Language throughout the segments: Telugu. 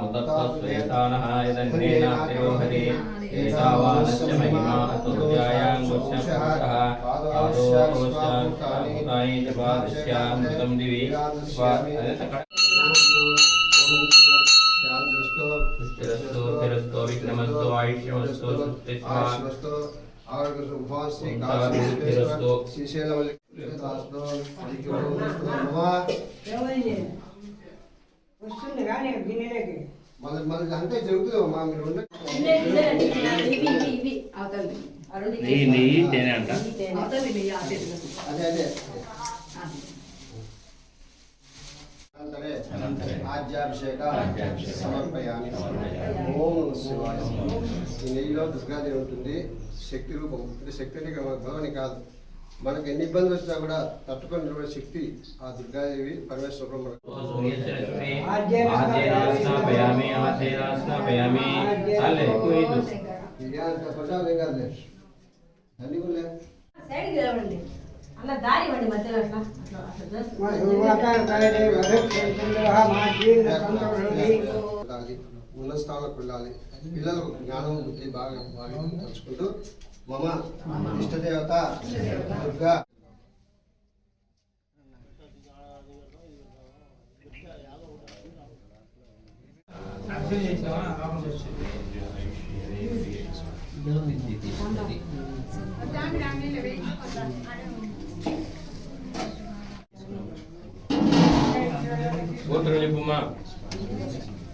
मुदत्तस्वेतानः यदन्नेनात्यो हरे एतावानस्य महिमा अतुर्यायां गुच्छः आदोश्चामुताये च पादश्यामृतं दिवि स्थिरस्तो स्थिरस्तो विक्रमस्तो आयुष्यमस्तो सुक्तिस्मा आयुर्गसुभास्ति कालस्तिरस्तो शीशेलवल्लि వస్తుంది కానీ గిన్నెలకి మళ్ళీ మళ్ళీ అంతే జరుగుతుంది మా మీరు అదే అదే అనంతరే సమర్పయామి ఓం శివాయ ఈ నెయ్యిలో దుర్గాదేవి ఉంటుంది. శక్తి రూపం. అంటే శక్తి అంటే భగవని కాదు. మనకు ఎన్ని ఇబ్బందులు వచ్చినా కూడా తట్టుకొని నిలబడే శక్తి ఆ దుర్గాదేవి పరమేశ్వరం కాదులే అన్ని కూడా అలా దారి ఇవ్వండి మధ్యలో అట్లా అట్లా ఉన్న స్థానంలోకి వెళ్ళాలి పిల్లలకు జ్ఞానం బుద్ధి బాగా బాగా తలుచుకుంటూ మమ ఇష్టదేవత దుర్గా గోత్రం చెప్పుమా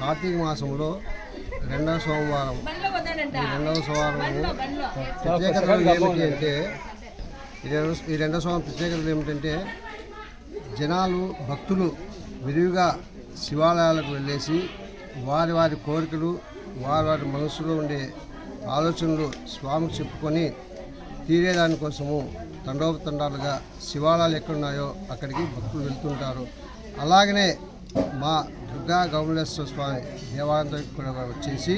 కార్తీక మాసంలో రెండవ సోమవారం. ఈ రెండవ సోమవారం ప్రత్యేకతలు ఏమిటి అంటే ఈ ఈ రెండవ సోమవారం ప్రత్యేకతలు ఏమిటంటే జనాలు భక్తులు విరివిగా శివాలయాలకు వెళ్ళేసి వారి వారి కోరికలు వారి వారి మనసులో ఉండే ఆలోచనలు స్వామికి చెప్పుకొని తీరేదానికోసము తండోపతండాలుగా శివాలయాలు ఎక్కడున్నాయో అక్కడికి భక్తులు వెళ్తుంటారు. అలాగనే మా దుర్గా గౌమలేశ్వర స్వామి దేవాలయంతో కూడా వచ్చేసి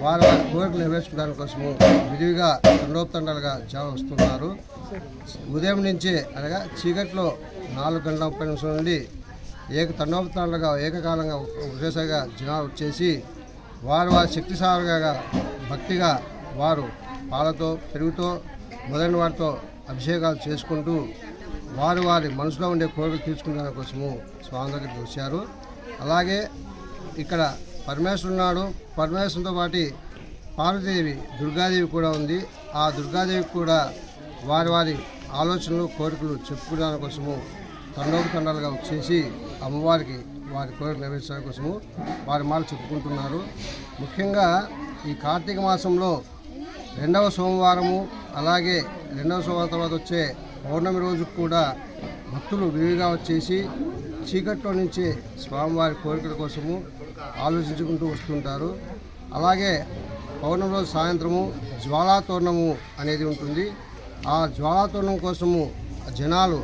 వారి వారి కోరికలు నెరవేర్చుకోవడానికి కోసము విరివిగా తండోపతండాలుగా జనం వస్తున్నారు. ఉదయం నుంచే అనగా చీకట్లో నాలుగు గంటల ముప్పై నిమిషం నుండి ఏక తండోపతండాలుగా ఏకకాలంగా ఒకేసారిగా జనాలు వచ్చేసి వారు వారి శక్తి సారగా భక్తిగా వారు పాలతో పెరుగుతో మొదలైన వారితో అభిషేకాలు చేసుకుంటూ వారు వారి మనసులో ఉండే కోరికలు తీర్చుకునే కోసము స్వామి దగ్గరికి వచ్చారు. అలాగే ఇక్కడ పరమేశ్వరుడు ఉన్నాడు. పరమేశ్వరునితో పాటి పార్వతీదేవి దుర్గాదేవి కూడా ఉంది. ఆ దుర్గాదేవి కూడా వారి వారి ఆలోచనలు కోరికలు చెప్పుకోవడానికి కోసము తండోపతండాలుగా వచ్చేసి అమ్మవారికి వారి కోరికలు నెరవేర్చడానికి కోసము వారి మాట చెప్పుకుంటున్నారు. ముఖ్యంగా ఈ కార్తీక మాసంలో రెండవ సోమవారము అలాగే రెండవ సోమవారం తర్వాత వచ్చే పౌర్ణమి రోజు కూడా భక్తులు విరివిగా వచ్చేసి చీకట్లో నుంచి స్వామివారి కోరికల కోసము ఆలోచించుకుంటూ వస్తుంటారు. అలాగే పౌర్ణమి రోజు సాయంత్రము జ్వాలాతోరణము అనేది ఉంటుంది. ఆ జ్వాలాతోరణం కోసము జనాలు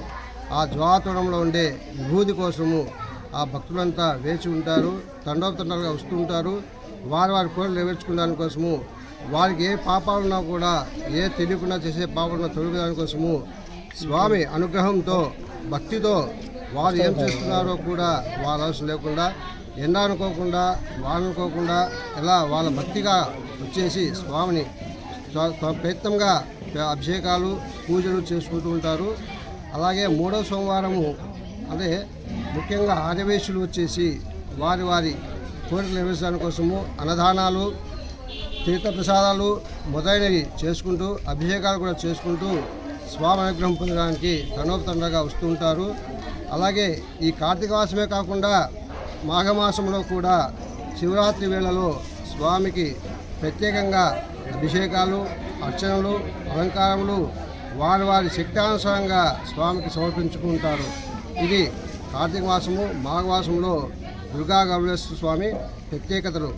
ఆ జ్వాలాతోరణంలో ఉండే విభూతి కోసము ఆ భక్తులంతా వేచి ఉంటారు. తండోపతండాలుగా వస్తుంటారు వారి వారి కోరికలు నెరవేర్చుకోవడానికి కోసము వారికి ఏ పాపాలున్నా కూడా ఏ తెలియకుండా చేసే పాపాలను తొలగదాని కోసము స్వామి అనుగ్రహంతో భక్తితో వారు ఏం చేస్తున్నారో కూడా వాళ్ళ అవసరం లేకుండా ఎండ అనుకోకుండా వాళ్ళు అనుకోకుండా ఇలా వాళ్ళ భక్తిగా వచ్చేసి స్వామిని ప్రయత్నంగా అభిషేకాలు పూజలు చేసుకుంటూ ఉంటారు. అలాగే మూడవ సోమవారము అదే ముఖ్యంగా ఆర్యవేశులు వచ్చేసి వారి వారి కోరికలు నెరవేర్చడానికి కోసము అన్నదానాలు తీర్థప్రసాదాలు మొదలైనవి చేసుకుంటూ అభిషేకాలు కూడా చేసుకుంటూ స్వామి అనుగ్రహం పొందడానికి తండోపతండగా వస్తూ ఉంటారు. అలాగే ఈ కార్తీక మాసమే కాకుండా మాఘమాసంలో కూడా శివరాత్రి వేళలో స్వామికి ప్రత్యేకంగా అభిషేకాలు అర్చనలు అలంకారములు వారి వారి శక్తానుసారంగా స్వామికి సమర్పించుకుంటారు ఇది కార్తీక మాసము మాఘమాసంలో దుర్గా గౌరేశ్వర స్వామి ప్రత్యేకతలు.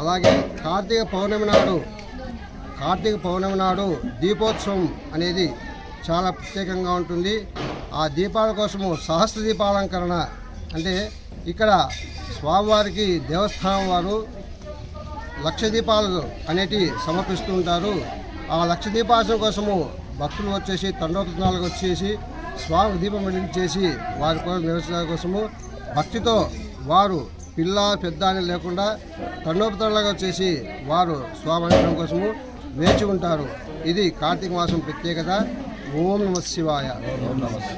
అలాగే కార్తీక పౌర్ణమి నాడు కార్తీక పౌర్ణమి నాడు దీపోత్సవం అనేది చాలా ప్రత్యేకంగా ఉంటుంది. ఆ దీపాల కోసము సహస్ర దీపాలంకరణ అంటే ఇక్కడ స్వామివారికి దేవస్థానం వారు లక్ష దీపాలు అనేటివి సమర్పిస్తూ ఉంటారు. ఆ లక్ష దీపాసన కోసము భక్తులు వచ్చేసి తండోపతనాలకు వచ్చేసి స్వామి దీపం వెలిగించేసి వారి కోసం నివసించడం కోసము భక్తితో వారు పిల్ల పెద్ద అని లేకుండా తండోపతనాలుగా చేసి వారు స్వామి కోసము వేచి ఉంటారు. ఇది కార్తీక మాసం ప్రత్యేకత. ఓం నమ శివాయ. ఓం నమస్తే